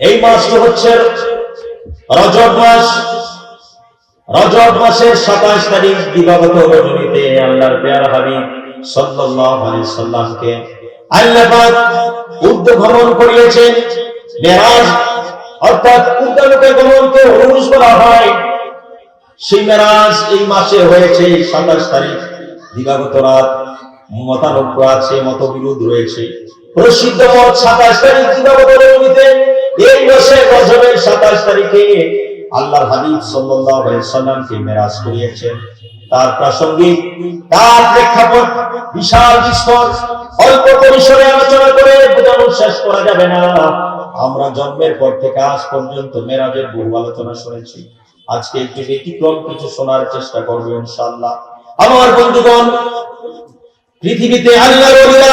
এই মাসটি হচ্ছে রজব মাস। রজব মাসের সাতাশ তারিখ দিবাগত রজনীতে আল্লাহর পেয়ার হাবিব সাল্লাল্লাহু আলাইহি সাল্লামকে আল্লাহ পাক ভ্রমণ করিয়েছেন মেরাজ, অর্থাৎ উর্ধ্বলোকে ভ্রমণকে উরুস বলা হয়। সেই মেরাজ এই মাসে হয়েছে সাতাশ তারিখ। দিবাগত রাত মতানক্য আছে, মতবিরোধ রয়েছে। প্রসিদ্ধ মত সাতাশ তারিখ দিবাগত রজনীতে এই মাসে রজবের সাতাশ তারিখে আল্লাহর হাবিব সাল্লাল্লাহু সাল্লামকে মেরাজ করিয়েছেন। তার প্রাসঙ্গিক, তার প্রেক্ষাপট, বিশাল বিস্তর, অল্প পরিসরে আলোচনা করে বোঝানো শেষ করা যাবে না। আমরা জন্মের পর থেকে আজ পর্যন্ত মেরাজের বহু আলোচনা শুনেছি। আজকে একটু ব্যতিক্রম কিছু শোনার চেষ্টা করব ইনশাআল্লাহ। আমার বন্ধুগণ, পৃথিবীতে আল্লাহর ওলিরা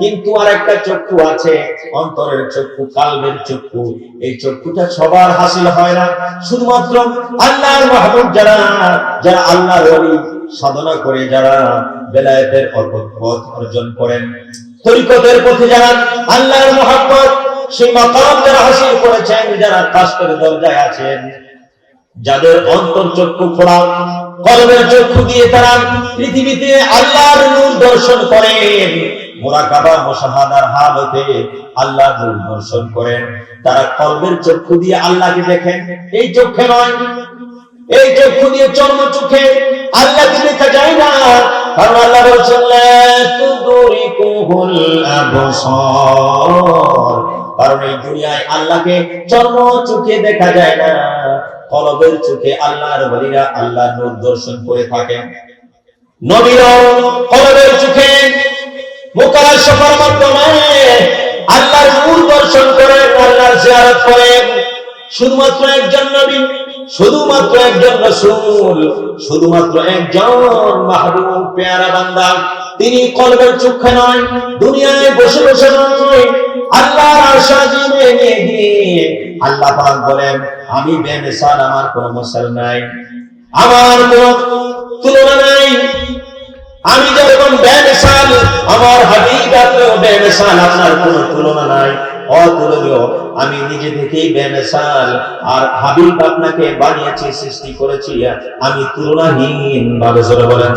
কিন্তু আর একটা চক্ষু আছে, অন্তরের চক্ষু, কালবের চক্ষু। এই চক্ষুটা সবার হাসিল হয় না। শুধুমাত্র আল্লাহর মাহবুব যারা যারা আল্লাহর ওলি সাধনা করে, যারা বেলায়েতের পথ অর্জন করেন। তরিকতের পথে যারা আল্লাহর মহাব্বত, সেই মাকাম যারা হাসিল করেছেন, যারা কাস্তের দরজায় আছেন, যাদের অন্তর চক্ষু খোলা কলমের চক্ষু দিয়ে তারা পৃথিবীতে আল্লাহর নূর দর্শন করেন। মুশাহাদার হালতে আল্লাহর নূর দর্শন করেন। তারা কলবের চক্ষু দিয়ে আল্লাহকে দেখেন। এই নয়। এই চক্ষু দিয়ে চর্ম চোখে আল্লাহকে দেখা যায় না? কারণ আল্লাহ বলছেন কারণ এই দুনিয়ায় আল্লাহকে চর্ম চোখে দেখা যায় না। কলবের চোখে আল্লাহর বলিরা আল্লাহর নূর দর্শন করে থাকেন। নবীর কলবের চোখে মুকাশফার মাধ্যমে আল্লাহর নূর দর্শন করেন আল্লাহর জিয়ারত শুধুমাত্র একজন নবী, শুধুমাত্র একজন রাসূল, শুধুমাত্র একজন মাহবুব পেয়ারা বান্দা। তিনি কলবের চোখে নয়, দুনিয়ায় বসে বসে নয়। আল্লাহর গিয়ে আল্লাহ পাক বলেন, আমি বেমিসাল, আমার কোনো মশাল নাই। আমার কোনো তুলনা নাই। আমি যেরকম বেমিসাল, আমার বেমিসাল আপনার কোনো তুলনা নাই। অতুলনীয়। আমি নিজে থেকেই বেমিসাল। আর হাবিব আপনাকে বানিয়েছি, সৃষ্টি করেছি। আমি তুলনাহীন ভাবে জোরে বলেন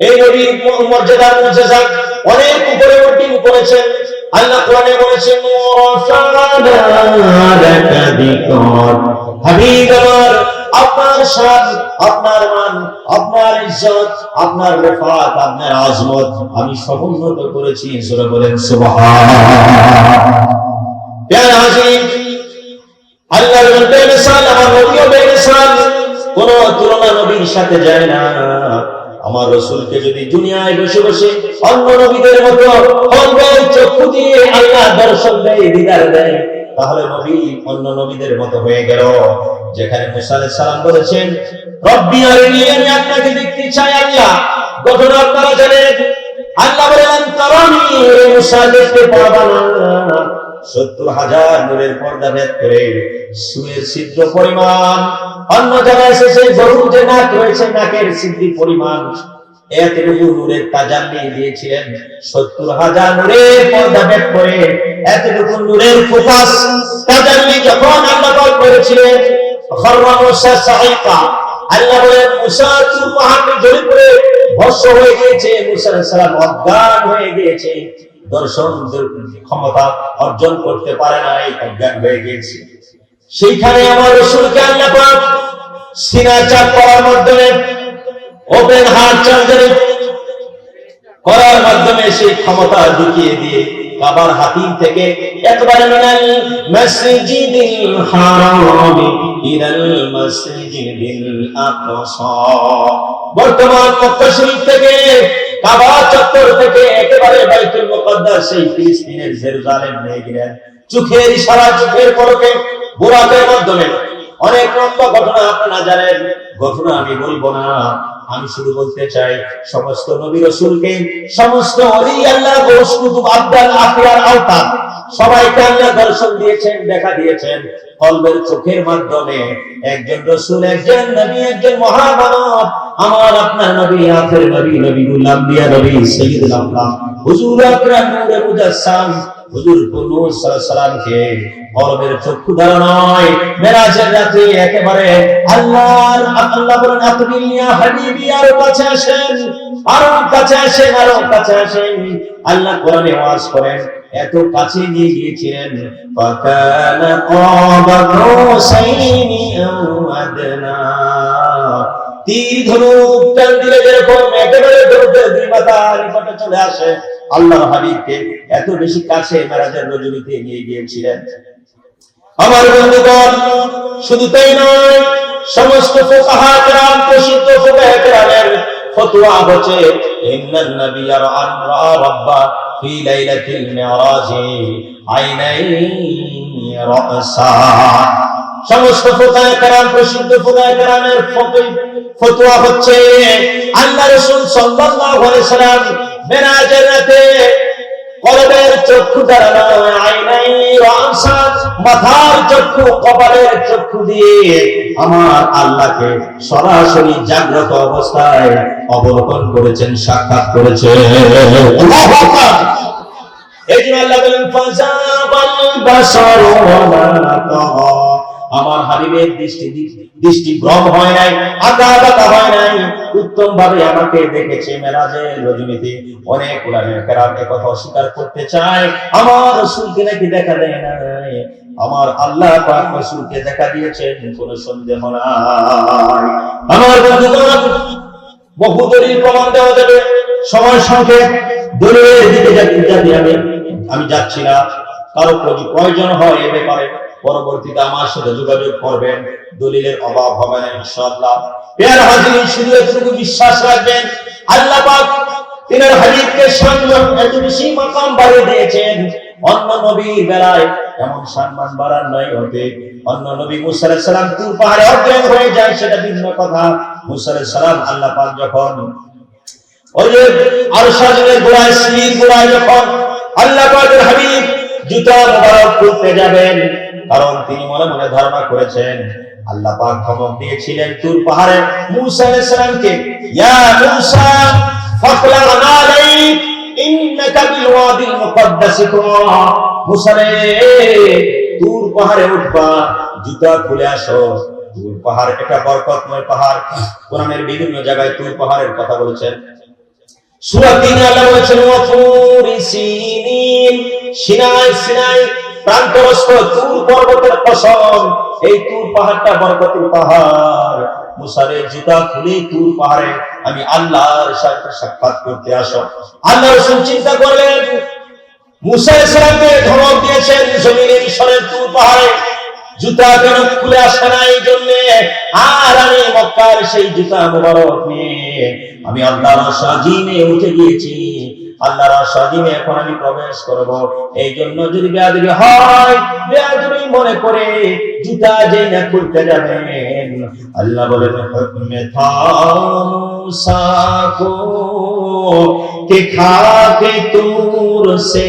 এই মর্যাদার মুজিজা অনেক উপরে করেছেন আল্লাহ কোরআনে বলেছেন আপনার শান আপনার মান, আপনার ইজ্জত, আপনার রেফাত আপনার আজমত আমি সমুন্নত করেছি সুরা বলেন আল্লাহর কোন তুলনা নবীর সাথে যায় না। আমার রসুলকে যদি দুনিয়ায় বসে বসে অন্য নবীদের মতো চক্ষু দিয়ে আল্লাহ দর্শন দেয়, দিদার দেয়, তাহলে নবী অন্য নবীদের মতো হয়ে গেল। যেখানে মুসা আলাইহিস সালাম বলেছেন, রব্বি আরিনি, আমি আপনাকে দেখতে চাই আল্লাহ। ঘটনা আপনারা জানেন, আল্লাহ বলেন তারানি মুসা দেখতে পারবা না। সত্তর হাজার নূরের পর্দা ভেদ করে সুয়ের ছিদ্র পরিমাণ অন্য জায়গায় এসেছে গরুর যে নাক রয়েছে, নাকের সিদ্ধি পরিমাণ। হয়ে গিয়েছে হয়ে গিয়েছে। দর্শন ক্ষমতা অর্জন করতে পারে না, এই অজ্ঞান হয়ে গিয়েছে। সেইখানে আমার রসুলকে আল্লাহ সিনা করার মাধ্যমে, ওপেন হার্ট সার্জারি করার মাধ্যমে সেই ক্ষমতা ঢুকিয়ে দিয়ে হাতিম থেকে একবারে মসজিদিল হারাম মসজিদিল আকসা। বর্তমান থেকে, কাবা চত্বর থেকে একেবারে বাইতুল সেই ফিলিস্তিনের জেরুজালেম নিয়ে গেলেন চোখের ইশারা, চোখের পলকে, বোরাকের মাধ্যমে অনেক লম্বা ঘটনা আপনারা জানেন। ঘটনা আমি বলব না। আমি শুধু বলতে চাই, সমস্ত নবী রসুলকে, সমস্ত অলি আল্লাহ আব্দাল আওতার সবাইকে আল্লাহ দর্শন দিয়েছেন, দেখা দিয়েছেন। কলবের চোখের মাধ্যমে একজন রসুল, একজন নবী, একজন মহামানব, আমার আপনার নবী, আখের নবী, নবীগুল আম্বিয়া নবী, সৈয়দুল আমলাম হুজুর আকরাম নূরে হুজুর নূর সালামকে কলবের চক্ষু নয়। একেবারে আল্লাহর আল্লাহ বলেন হাবিবি, আরও কাছে আসেন কাছে আসেন কাছে আসেন। আল্লাহ কোরআনে ওয়াজ করেন, এত কাছে নিয়ে গিয়েছিলেন। আদনা তীর ধনুক, টান দিলে যেরকম একেবারে দুই মাথা চলে আসে। আল্লাহর হাবিবকে এত বেশি কাছে মেরাজের রজনীতে নিয়ে গিয়েছিলেন। আমার বন্ধুগণ, শুধু তাই নয়, সমস্ত প্রসিদ্ধ ফতোয়া হচ্ছে, ইন্নান ফি লাইলাতিল মিরাজ রাসা সমস্ত প্রসিদ্ধ ফতোয়া হচ্ছে, আল্লাহ রাসূল সাল্লাল্লাহু আলাইহি মেরাজের রাতে কলবের চক্ষু দ্বারা আইনাই রাসা, মাথার চক্ষু কপালের চক্ষু দিয়ে আমার আল্লাহকে সরাসরি জাগ্রত অবস্থায় অবলোকন করেছেন সাক্ষাৎ করেছেন এই জন্য আল্লাহ বলেন ফাজাবাল বাসারু ওয়া মা। আমার হাবিবের দৃষ্টি দৃষ্টি ভ্রম হয় নাই বাঁকা হয় নাই। উত্তম ভাবে আমাকে দেখেছে মেরাজের রজনীতে। অনেক উলামের কেরাম কথা অস্বীকার করতে চায়। আমার রসুলকে নাকি দেখা দেয় নাই। আমার আল্লাহ পাক রসুলকে দেখা দিয়েছেন, কোনো সন্দেহ নাই। আমার বহু দলিল প্রমাণ দেওয়া যাবে। সময় সংক্ষেপ দলিলের দিকে যাতে আমি আমি যাচ্ছি না। কারও প্রয়োজন হয় এ ব্যাপারে। পরবর্তীতে আমার সাথে যোগাযোগ করবেন। দলিলের অভাব হবে না, ইনশাআল্লাহ। পেয়ার হাজির শুধু এতটুকু বিশ্বাস রাখবেন, আল্লাহ পাক তিনার হাবিবকে সম্মান, এত বেশি মাকাম বাড়িয়ে দিয়েছেন। অন্য নবীর বেলায় এমন সম্মান বাড়ার নয় হতে। অন্য নবী মুসা আলাইহিস সালাম তুর পাহাড়ে অজ্ঞান হয়ে যায়, সেটা ভিন্ন কথা। মুসা আলাইহিস সালাম আল্লাহ পাক যখন ওই যে আরশাজের গোড়ায় সিঁড়ির গোড়ায় যখন আল্লাহ পাকের হাবিব জুতা মোবারক খুলতে যাবেন। কারণ তিনি মনে মনে ধারণা করেছেন, আল্লাহ পাক দিয়েছিলেন তুর পাহাড়ে। মুসা ইয়া মুসা ইন্নাকা বিল ওয়াদিল মুকদ্দাস মুসা রে, তুর পাহাড়ে উঠবা, জুতা খুলে আসো। তুর পাহাড় এটা বরকতময় পাহাড়। কোরআনের বিভিন্ন জায়গায় তুর পাহাড়ের কথা বলেছেন। আল্লাহ পর্বতের পাহাড়। মুসারে জুতা পাহাড়ে আমি আল্লাহর সাথে সাক্ষাৎ করতে আসো আল্লাহ চিন্তা করলেন, মুসা ইসলামকে ধমক দিয়েছেন, জমিনের ঈশ্বরের তুর পাহাড়ে। জুতা যেন খুলে আসে না এই জন্য। আর আমি মক্কার সেই জুতা মোবারক নিয়ে আমি আল্লাহ সাজিনে উঠে গিয়েছি। যে না আল্লাহ কে সে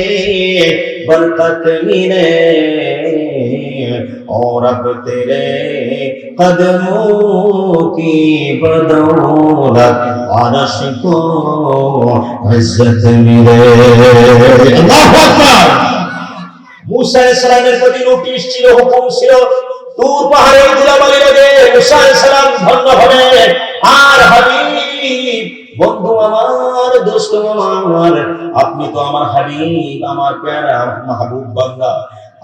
बरकत मिले और अब तेरे कदमों की बदौलत आरश को इज्जत मिले अल्लाह अकबर মুসা ইসলামের প্রতি নোটিশ ছিল হুকুম ছিল দূর পাহাড়ের ধুলাবালি লাগে মুসা ইসলাম ধন্য হবে আর হাবিব বন্ধু আমার দোস্ত আমার আপনি তো আমার হাবিব আমার প্যারা মাহবুব বান্দা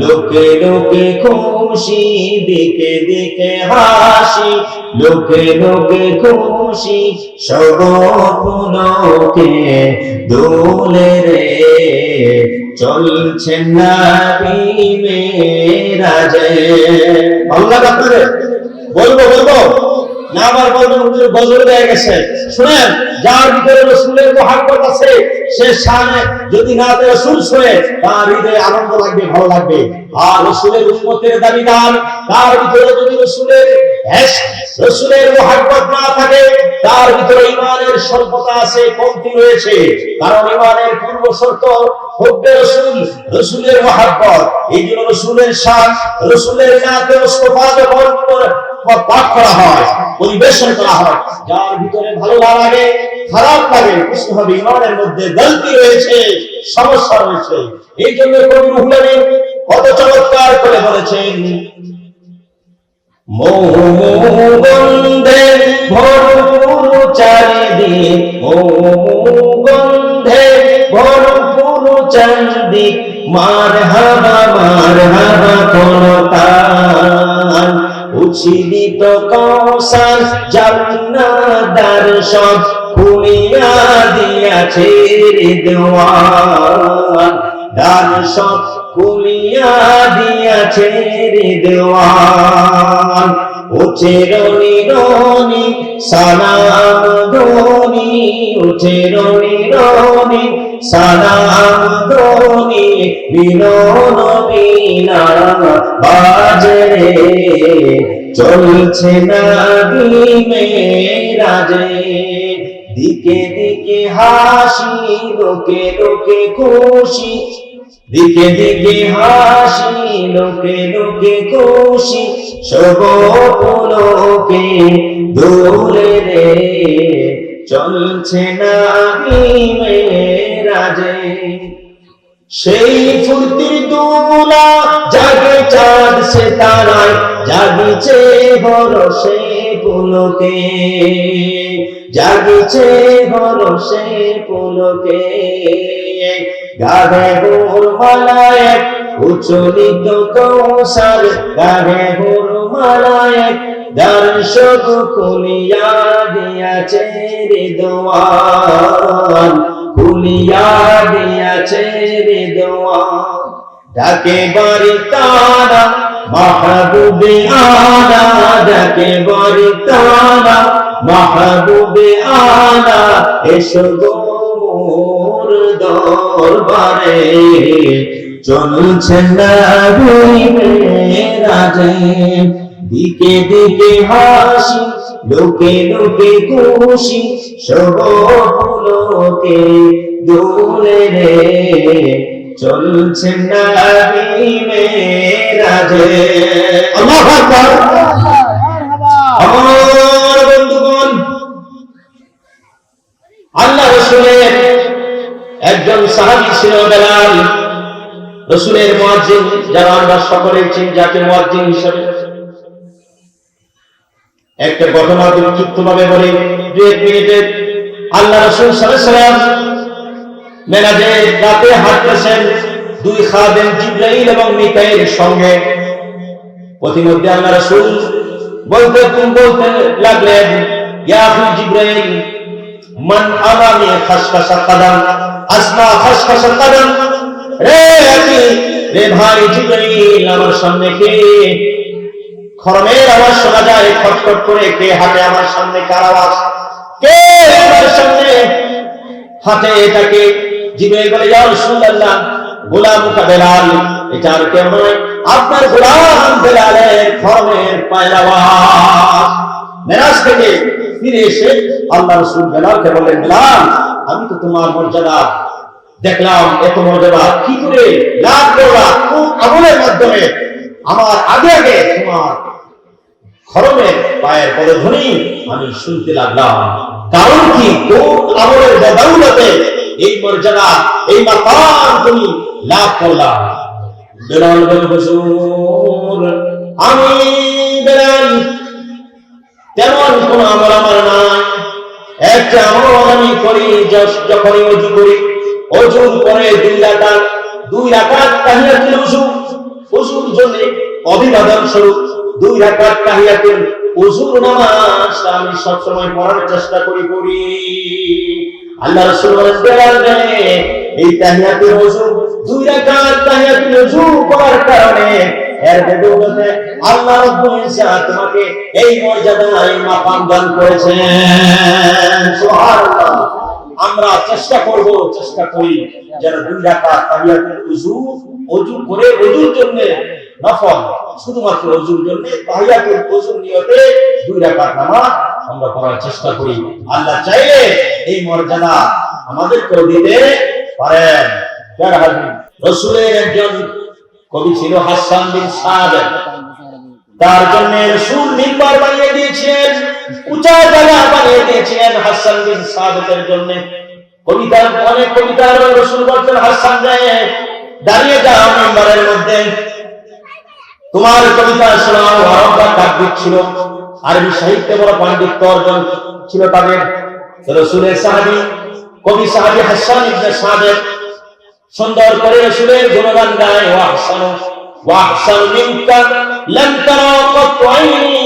লোকে লোকে খুশি দিকে দিকে হাসি। লোকে লোকে খুশি সবকে দোলে রে। চলছে নাবি মেরাজে বলব বলব। না আবার বলবেন, হুজুর গেছে। শুনেন, যার ভিতরে রসুলের মহাব্বত আছে, সে সামনে যদি না রসুল শুনে, তার হৃদয়ে আনন্দ লাগবে, ভালো লাগবে। আর রসুলের উন্মতের দাবিদার, তার ভিতরে যদি রসুলের রসুলের মহাব্বত না থাকে, তার ভিতরে ইমানের স্বল্পতা আছে, কমতি রয়েছে। কারণ ইমানের পূর্ব শর্ত হব্বে রসুল, রসুলের মহাব্বত। এই জন্য রসুলের শান, রসুলের নাতে মুস্তফা যখন পাঠ করা হয়, পরিবেশন করা হয়। যার ভিতরে ভালো না লাগে, খারাপ লাগে হবে, ইমানের মধ্যে গলতি রয়েছে, সমস্যা রয়েছে। এই জন্য কবি রুহুল আমিন কত চমৎকার করে বলেছেন মৌগন্ধে ভরপুর মার হাবা মার হাবা উছিলিত কৌশল জান্নাদার সব খুলিয়া দিয়াছে রে দেওয়ান। দান সব খুলিয়া দিয়াছে দেওয়ান। উঠে রনি সালাম ধনি উঠে রনি রনি সালাম ধনি বিনন বিনা বাজরে চলছে না মেরাজে দিকে দিকে হাসি, লোকে লোকে খুশি। দিকে দিকে হাসি, লোকে লোকে খুশি। সবকে দোলে রে। চলছে না রাজে সেই ফুর্তির দোলা জাগে চাঁদ সে তারায়, জাগিছে ভরসে পুলকে। জাগিছে ভরসে পুলকে। গাধে গোর মালায় উচলিত কৌশল। গাধে গোর মালায় দর্শক খুলিয়া দিয়াছে রে খুলিয়া দিয়াছে ডাকে বাড়ি তারা, মাহবুবে আনা ডাকে বাড়ি তারা, মাহবুবে আনা এসো গো মোর দরবারে। চলছে মেরাজে দিকে দিকে হাসি। লোকে লোকে খুশি সবগুলোকে দোলে রে চলছে আকবার। আমার বন্ধুগণ, আল্লাহ রসুলের একজন সাহাবী ছিল বেলাল। রসুলের মুয়াজ্জিন, যারা আমরা সকলে চিনি যাকে মুয়াজ্জিন হিসেবে। একটা ঘটনা সংক্ষিপ্ত ভাবে বলি দু এক মিনিটে আল্লাহ রসুল সাল্লাম মেরাজে রাতে হাঁটতেছেন দুই খাদেম জিব্রাইল এবং মিকাইলের সঙ্গে। প্রতিমধ্যে আল্লাহ রসুল বলতে বলতে লাগলেন, ইয়া আখি জিব্রাইল, মান আমামি খাসখাসা কদম, আসমা খাসখাসা কদম? রে রে ভাই জিব্রাইল, আমার সামনে কে খরমের আওয়াজ শোনা যায় খটখট করে, কে হাতে আমার সামনে, কার আওয়াজ? কে আমার সামনে? হাতে এটাকে। জিব্রাইল বলে, ইয়া রাসূলুল্লাহ, গোলাম বেলাল এটা আর কেউ নয়। আপনার গোলাম বেলালের খরমের পায়ের আওয়াজ। মেরাজ থেকে ফিরে এসে আল্লাহ রসুল বেলালকে বললেন, বেলাল, আমি তো তোমার মর্যাদা দেখলাম, এত মর্যাদা। কি করে? লাভ করলা কোন আমলের মাধ্যমে। আমার আগে আগে তোমার খরমের পায়ের আমি শুনতে লাগলাম। কারণ কি? এই মর্যাদা, এই তুমি লাভ করলাম আমি তেমন কোন আমল আমার নাই। একটা আমল আমি করি যখনই অজু করি দুই রাকাত দুই রাকাত তাহিয়াতুল ওযু ওজুর জন্য অভিবাদন স্বরূপ দুই রাকাত তাহিয়াতুল ওজুর নামাজটা আমি সবসময় পড়ার চেষ্টা করি করি আল্লাহ রাসূল বলেন এই তাহিয়াতুল ওজু দুই রাকাত তাহিয়াতুল ওজু পড়ার কারণে এর বদৌলতে আল্লাহ রাব্বুল ইজ্জাত তোমাকে এই মর্যাদা এই মাকাম দান করেছেন। সুবহানাল্লাহ। আমরা চেষ্টা করব, চেষ্টা করি যেন দুই রাকাত তাহিয়াতুল ওযু ওযু করে ওযুর জন্য নফল। শুধুমাত্র জন্য তাহিয়াতুল নিয়তে দুই রাকাত নামাজ আমরা পড়ার চেষ্টা করি। আল্লাহ চাইলে এই মর্যাদা আমাদেরকে দিতে পারেন। রসুলের একজন কবি ছিল হাসান বিন তার জন্য রসুল মিম্বার বানিয়ে দিয়েছিলেন, উঁচা জায়গা বানিয়ে দিয়েছিলেন হাসান বিন সাবেতের জন্য। কবিতা অনেক কবিতা রসুল বলছেন, হাসান যায় দাঁড়িয়ে যাও মিম্বারের মধ্যে। তোমার কবিতা ছিল। আরবি সাহিত্যে বড় পাণ্ডিত্য অর্জন ছিল তাদের। রসুলের সাহাবি, কবি সাহাবি হাসান ইবনে সাদের সুন্দর করে রসুলের গুণগান গায়, ওয়া হাসান ওয়া হাসান মিনকা, লাম তারা কত আইনি,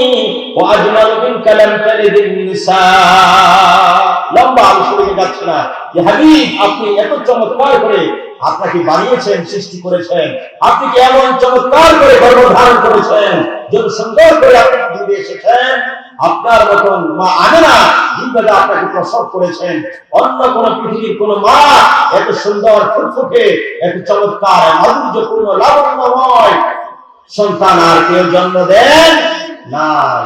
ওয়া আজমাল মিনকা লাম তালিদিন নিসা। লম্বা আলোচনা যাচ্ছে না। যে হাবিব, আপনি এত চমৎকার করে আপনাকে বানিয়েছেন, সৃষ্টি করেছেন। আপনি কি এমন চমৎকার করে করেছেন, যত সুন্দর করে এসেছেন? আপনার মতন মা আপনাকে প্রসব করেছেন। অন্য কোন পৃথিবীর কোন মা এত সুন্দর, ফুটফুটে, এত চমৎকার মাধুর্যপূর্ণ লাবণ্যময় সন্তান আর কেউ জন্ম দেন নাই।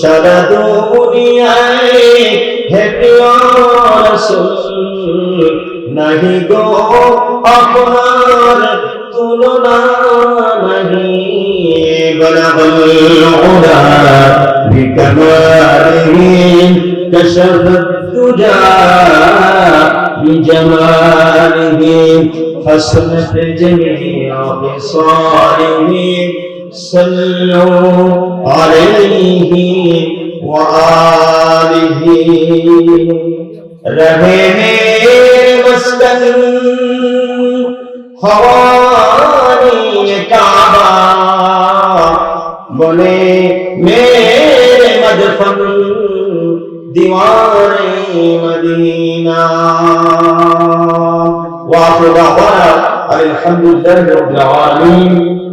সারা দুনিয়ায় হে প্রিয় রসুল নাহি গো আপনার তুলনা নাহি বলাবল ওরা بكماله كشف الدجى بجماله حسنت جميع خصاله صلوا عليه وآله رہے میرے مسکن خوانی کعبہ بنے میرے مدفن دیوار مدینہ وآخر دعوانا الحمد لله رب العالمين